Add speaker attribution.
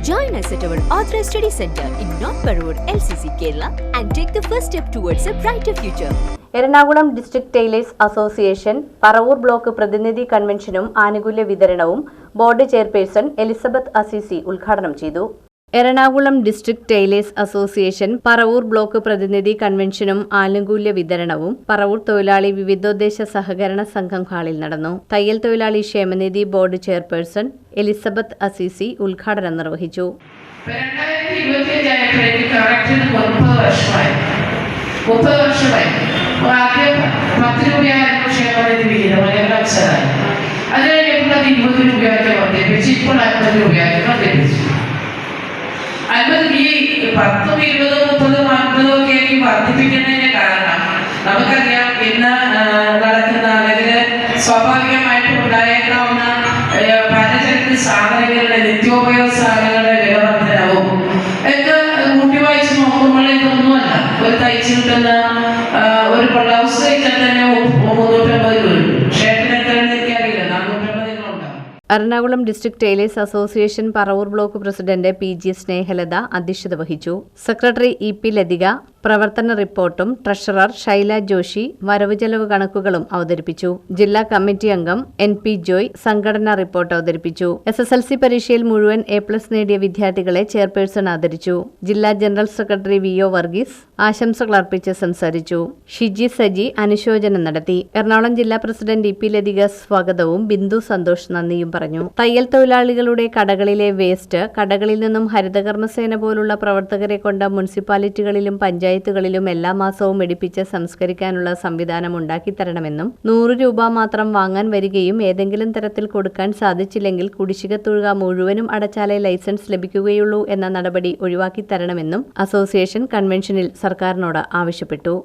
Speaker 1: Join us at our Authorized Study Center in North Parur, LCC, Kerala, and take the first step towards a brighter future.
Speaker 2: Ernakulam district tailors association Paravur block പ്രതിനിധി കൺവെൻഷനും ആനുകൂല്യ വിതരണവും board chairperson Elizabeth Assisi ഉദ്ഘാടനം ചെയ്തു Ernakulam district tailors association Paravur block പ്രതിനിധി കൺവെൻഷനും ആനുകൂല്യ വിതരണവും പറവൂർ തൊഴിലാളി വിവിധോദ്ദേശ സഹകരണ സംഘം ഹാളിൽ നടന്നു. തയ്യൽ തൊഴിലാളി ക്ഷേമനിധി ബോർഡ് ചെയർപേഴ്സൺ എലിസബത്ത് അസീസി ഉദ്ഘാടനം നിർവഹിച്ചു.
Speaker 3: മുപ്പത് വർഷമായി മുപ്പത് വർഷമായി അപ്പോൾ ആദ്യം പത്ത് രൂപയായിരുന്നു ക്ഷേമനിധി വിഹിതം അല്ലെങ്കിൽ അവസരമായി അത് കഴിഞ്ഞപ്പോൾ അത് ഇരുപത് രൂപയാക്കി വർദ്ധിപ്പിച്ച് ഇപ്പോൾ അൻപത് രൂപയാക്കി വർദ്ധിപ്പിച്ചു അൻപത് ഈ പത്തും ഇരുപതും മുപ്പതും അൻപതും ഒക്കെ ആക്കി വർദ്ധിപ്പിക്കുന്നതിന്റെ കാരണം നമുക്കറിയാം ഇന്ന് നടക്കുന്ന അല്ലെങ്കിൽ സ്വാഭാവികമായിട്ട് ഉണ്ടായേക്കാവുന്ന പലചരക്ക് സാധനങ്ങളുടെ നിത്യോപയോഗ സാധനങ്ങളുടെ വിലവർദ്ധനവും ഒക്കെ കൂട്ടി വായിച്ച് നോക്കുമ്പോൾ ഇതൊന്നുമല്ല. ഒരു തയ്ച്ചു കിട്ടുന്ന
Speaker 2: Ernakulam district tailors association Paravur block president P G Snehalatha അധ്യക്ഷത വഹിച്ചു. സെക്രട്ടറി ഇ പി ലതിക പ്രവർത്തന റിപ്പോർട്ടും ട്രഷറർ ശൈല ജോഷി വരവ് ചെലവ് കണക്കുകളും അവതരിപ്പിച്ചു. ജില്ലാ കമ്മിറ്റി അംഗം എൻ പി ജോയ് സംഘടനാ റിപ്പോർട്ട് അവതരിപ്പിച്ചു. എസ് എസ് എൽ സി പരീക്ഷയിൽ മുഴുവൻ എ പ്ലസ് നേടിയ വിദ്യാർത്ഥികളെ ചെയർപേഴ്സൺ ആദരിച്ചു. ജില്ലാ general secretary V O Varghese ആശംസകൾ അർപ്പിച്ച് സംസാരിച്ചു. ഷിജി സജി അനുശോചനം നടത്തി. എറണാകുളം ജില്ലാ പ്രസിഡന്റ് ഇ പി ലതിക സ്വാഗതവും ബിന്ദു സന്തോഷ് നന്ദിയും പറഞ്ഞു. തയ്യൽ തൊഴിലാളികളുടെ കടകളിലെ വേസ്റ്റ് കടകളിൽ നിന്നും ഹരിതകർമ്മസേന പോലുള്ള പ്രവർത്തകരെ കൊണ്ട് മുനിസിപ്പാലിറ്റികളിലും പഞ്ചായത്തുകളിലും എല്ലാ മാസവും എടുപ്പിച്ച് സംസ്കരിക്കാനുള്ള സംവിധാനം ഉണ്ടാക്കിത്തരണമെന്നും നൂറ് രൂപ മാത്രം വാങ്ങാൻ വരികയും ഏതെങ്കിലും തരത്തിൽ കൊടുക്കാൻ സാധിച്ചില്ലെങ്കിൽ കുടിശ്ശിക തുക മുഴുവനും അടച്ചാലേ ലൈസൻസ് ലഭിക്കുകയുള്ളൂ എന്ന നടപടി ഒഴിവാക്കി തരണമെന്നും അസോസിയേഷൻ കൺവെൻഷനിൽ സർക്കാരിനോട് ആവശ്യപ്പെട്ടു.